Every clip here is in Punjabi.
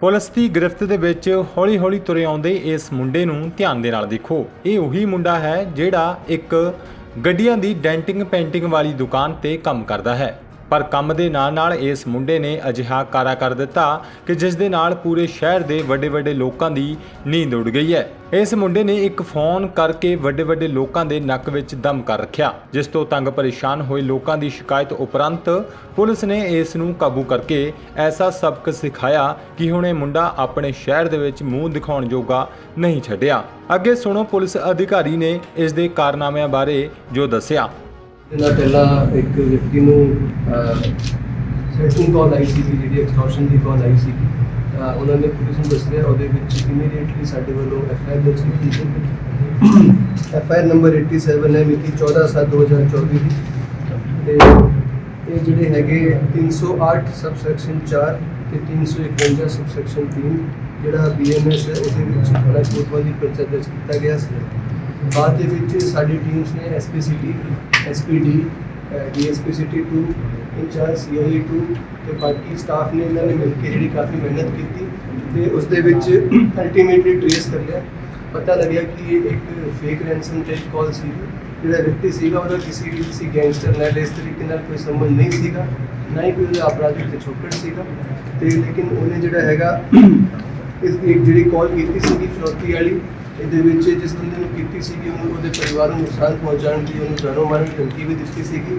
ਪੁਲਿਸ ਦੀ ਗ੍ਰਿਫਤ ਦੇ ਵਿੱਚ ਹੌਲੀ-ਹੌਲੀ ਤੁਰੇ ਆਉਂਦੇ ਇਸ ਮੁੰਡੇ ਨੂੰ ਧਿਆਨ ਦੇ ਨਾਲ ਦੇਖੋ। ਇਹ ਉਹੀ ਮੁੰਡਾ ਹੈ ਜਿਹੜਾ ਇੱਕ ਗੱਡੀਆਂ ਦੀ ਡੈਂਟਿੰਗ ਪੇਂਟਿੰਗ ਵਾਲੀ ਦੁਕਾਨ ਤੇ ਕੰਮ ਕਰਦਾ ਹੈ। ਪਰ ਕੰਮ ਦੇ ਨਾਲ ਨਾਲ ਇਸ ਮੁੰਡੇ ਨੇ ਅਜਿਹਾ ਕਾਰਾ ਕਰ ਦਿੱਤਾ ਕਿ ਜਿਸ ਦੇ ਨਾਲ ਪੂਰੇ ਸ਼ਹਿਰ ਦੇ ਵੱਡੇ ਵੱਡੇ ਲੋਕਾਂ ਦੀ ਨੀਂਦ ਉੱਡ ਗਈ ਹੈ। ਇਸ ਮੁੰਡੇ ਨੇ ਇੱਕ ਫੋਨ ਕਰਕੇ ਵੱਡੇ ਵੱਡੇ ਲੋਕਾਂ ਦੇ ਨੱਕ ਵਿੱਚ ਦਮ ਕਰ ਰੱਖਿਆ, ਜਿਸ ਤੋਂ ਤੰਗ ਪਰੇਸ਼ਾਨ ਹੋਏ ਲੋਕਾਂ ਦੀ ਸ਼ਿਕਾਇਤ ਉਪਰੰਤ ਪੁਲਿਸ ਨੇ ਇਸ ਨੂੰ ਕਾਬੂ ਕਰਕੇ ਐਸਾ ਸਬਕ ਸਿਖਾਇਆ ਕਿ ਹੁਣ ਇਹ ਮੁੰਡਾ ਆਪਣੇ ਸ਼ਹਿਰ ਦੇ ਵਿੱਚ ਮੂੰਹ ਦਿਖਾਉਣ ਜੋਗਾ ਨਹੀਂ ਛੱਡਿਆ। ਅੱਗੇ ਸੁਣੋ ਪੁਲਿਸ ਅਧਿਕਾਰੀ ਨੇ ਇਸ ਦੇ ਕਾਰਨਾਮਿਆਂ ਬਾਰੇ ਜੋ ਦੱਸਿਆ। ਦਿਨਾਂ ਪਹਿਲਾਂ ਇੱਕ ਵਿਅਕਤੀ ਨੂੰ ਸੈਟਿੰਗ ਕਾਲ ਆਈ ਸੀ ਜਿਹੜੀ ਐਕਸਟੋਰਸ਼ਨ ਦੀ ਕਾਲ ਆਈ ਸੀ ਉਹਨਾਂ ਨੇ ਪੁਲਿਸ ਨੂੰ ਦੱਸਿਆ, ਉਹਦੇ ਵਿੱਚ ਇਮੀਡੀਏਟਲੀ ਸਾਡੇ ਵੱਲੋਂ ਐਫ ਆਈ ਆਰ ਦਰਜ ਕੀਤੀ ਗਈ। ਐਫ ਆਈ ਆਰ ਨੰਬਰ 87 ਹੈ, ਮਿਤੀ 14/7/2024 ਦੀ ਤੇ ਇਹ ਜਿਹੜੇ ਹੈਗੇ 308 ਸਬਸੈਕਸ਼ਨ 4 ਤੇ 351 ਸਬਸੈਕਸ਼ਨ 3 ਜਿਹੜਾ ਬੀਐਨਐਸ ਹੈ, ਉਹਦੇ ਵਿੱਚ ਬੜਾ ਕੋਤਵਾਲੀ ਪਰਚਾ ਦਰਜ ਕੀਤਾ ਗਿਆ ਸੀ। ਬਾਅਦ ਦੇ ਵਿੱਚ ਸਾਡੀ ਟੀਮਸ ਨੇ SPCT SPD DSPCT 2 incharge CIA 2 ਤੇ ਬਾਕੀ ਸਟਾਫ ਨੇ ਇਹਨਾਂ ਨੇ ਮਿਲ ਕੇ ਜਿਹੜੀ ਕਾਫੀ ਮਿਹਨਤ ਕੀਤੀ ਤੇ ਉਸ ਦੇ ਵਿੱਚ ਅਲਟੀਮੇਟਲੀ ਟ੍ਰੇਸ ਕਰ ਲਿਆ ਪਤਾ ਲੱਗਿਆ ਕਿ ਇਹ ਇੱਕ ਫੇਕ ਰੈਂਸਮ ਟੈਕ ਕਾਲ ਸੀ। ਜਿਹੜਾ ਵਿਅਕਤੀ ਸੀਗਾ, ਉਹਦਾ ਕਿਸੇ ਵੀ ਕਿਸੇ ਗੈਂਗਸਟਰ ਨਾਲ ਇਸ ਤਰੀਕੇ ਨਾਲ ਕੋਈ ਸੰਬੰਧ ਨਹੀਂ ਸੀਗਾ, ਨਾ ਹੀ ਕੋਈ ਉਹਦਾ ਅਪਰਾਧਿਕ ਪਿਛੋਕੜ ਸੀਗਾ। ਤੇ ਲੇਕਿਨ ਉਹਨੇ ਜਿਹੜਾ ਹੈਗਾ, ਇਸ ਦੀ ਇੱਕ ਜਿਹੜੀ ਕਾਲ ਕੀਤੀ ਸੀਗੀ, ਫਰੋਤੀ ਵਾਲੀ ਇਹਦੇ ਵਿੱਚ ਜਿਸ ਬੰਦੇ ਨੂੰ ਕੀਤੀ ਸੀਗੀ, ਉਹਨੂੰ ਉਹਦੇ ਪਰਿਵਾਰ ਨੂੰ ਨੁਕਸਾਨ ਪਹੁੰਚਾਉਣ ਦੀ, ਉਹਨੂੰ ਜਾਨੋਂ ਮਾਰਨ ਦੀ ਧਮਕੀ ਵੀ ਦਿੱਤੀ ਸੀਗੀ।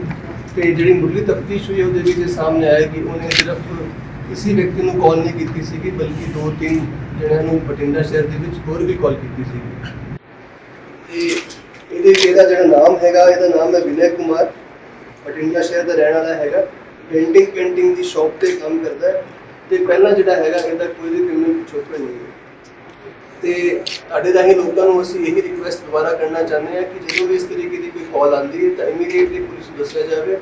ਤੇ ਜਿਹੜੀ ਮੁੱਢਲੀ ਤਫਤੀਸ਼ ਹੋਈ ਉਹਦੇ ਵਿੱਚ ਸਾਹਮਣੇ ਆਇਆ ਕਿ ਉਹਨੇ ਸਿਰਫ ਇਸੇ ਵਿਅਕਤੀ ਨੂੰ ਕਾਲ ਨਹੀਂ ਕੀਤੀ ਸੀਗੀ, ਬਲਕਿ ਦੋ ਤਿੰਨ ਜਿਹੜਿਆਂ ਨੂੰ ਬਠਿੰਡਾ ਸ਼ਹਿਰ ਦੇ ਵਿੱਚ ਹੋਰ ਵੀ ਕਾਲ ਕੀਤੀ ਸੀਗੀ। ਤੇ ਇਹਦੇ ਇਹਦਾ ਜਿਹੜਾ ਨਾਮ ਹੈਗਾ, ਇਹਦਾ ਨਾਮ ਹੈ ਵਿਨੈ ਕੁਮਾਰ। ਬਠਿੰਡਾ ਸ਼ਹਿਰ ਦਾ ਰਹਿਣ ਵਾਲਾ ਹੈਗਾ। ਪੇਂਟਿੰਗ ਪੇਂਟਿੰਗ ਦੀ ਸ਼ਾਪ ਤੇ ਕੰਮ ਕਰਦਾ ਹੈ। ਤੇ ਪਹਿਲਾਂ ਜਿਹੜਾ ਹੈਗਾ ਇਹਦਾ ਕੋਈ ਵੀ ਕ੍ਰਿਮੀਨਲ ਪਿਛੋਕੜ ਨਹੀਂ ਤੇ ਤੁਹਾਡੇ ਰਾਹੀਂ ਲੋਕਾਂ ਨੂੰ ਅਸੀਂ ਇਹੀ ਰਿਕੁਐਸਟ ਦੁਬਾਰਾ ਕਰਨਾ ਚਾਹੁੰਦੇ ਹਾਂ ਕਿ ਜਦੋਂ ਵੀ ਇਸ ਤਰੀਕੇ ਦੀ ਕੋਈ ਕਾਲ ਆਉਂਦੀ ਹੈ ਤਾਂ ਇਮੀਡੀਏਟਲੀ ਪੁਲਿਸ ਨੂੰ ਦੱਸਿਆ ਜਾਵੇ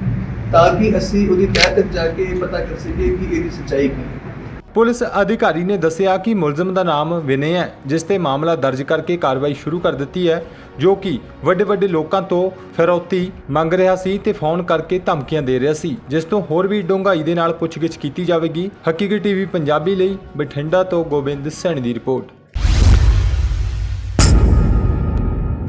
ਤਾਂ ਕਿ ਅਸੀਂ ਉਹਦੀ ਤਹਿ ਤੱਕ ਜਾ ਕੇ ਇਹ ਪਤਾ ਕਰ ਸਕੀਏ ਕਿ ਇਹਦੀ ਸੱਚਾਈ ਕੀ ਹੈ। ਪੁਲਿਸ ਅਧਿਕਾਰੀ ਨੇ ਦੱਸਿਆ ਕਿ ਮੁਲਜ਼ਮ ਦਾ ਨਾਮ ਵਿਨੈ ਹੈ, ਜਿਸ ਤੇ ਮਾਮਲਾ ਦਰਜ ਕਰਕੇ ਕਾਰਵਾਈ ਸ਼ੁਰੂ ਕਰ ਦਿੱਤੀ ਹੈ, ਜੋ ਕਿ ਵੱਡੇ ਵੱਡੇ ਲੋਕਾਂ ਤੋਂ ਫਿਰੌਤੀ ਮੰਗ ਰਿਹਾ ਸੀ ਤੇ ਫੋਨ ਕਰਕੇ ਧਮਕੀਆਂ ਦੇ ਰਿਹਾ ਸੀ, ਜਿਸ ਤੋਂ ਹੋਰ ਵੀ ਡੂੰਘਾਈ ਦੇ ਨਾਲ ਪੁੱਛਗਿੱਛ ਕੀਤੀ ਜਾਵੇਗੀ। ਹਕੀਕੀ ਟੀਵੀ ਪੰਜਾਬੀ ਲਈ ਬਠਿੰਡਾ ਤੋਂ ਗੋਬਿੰਦ ਸੈਣੀ ਦੀ ਰਿਪੋਰਟ।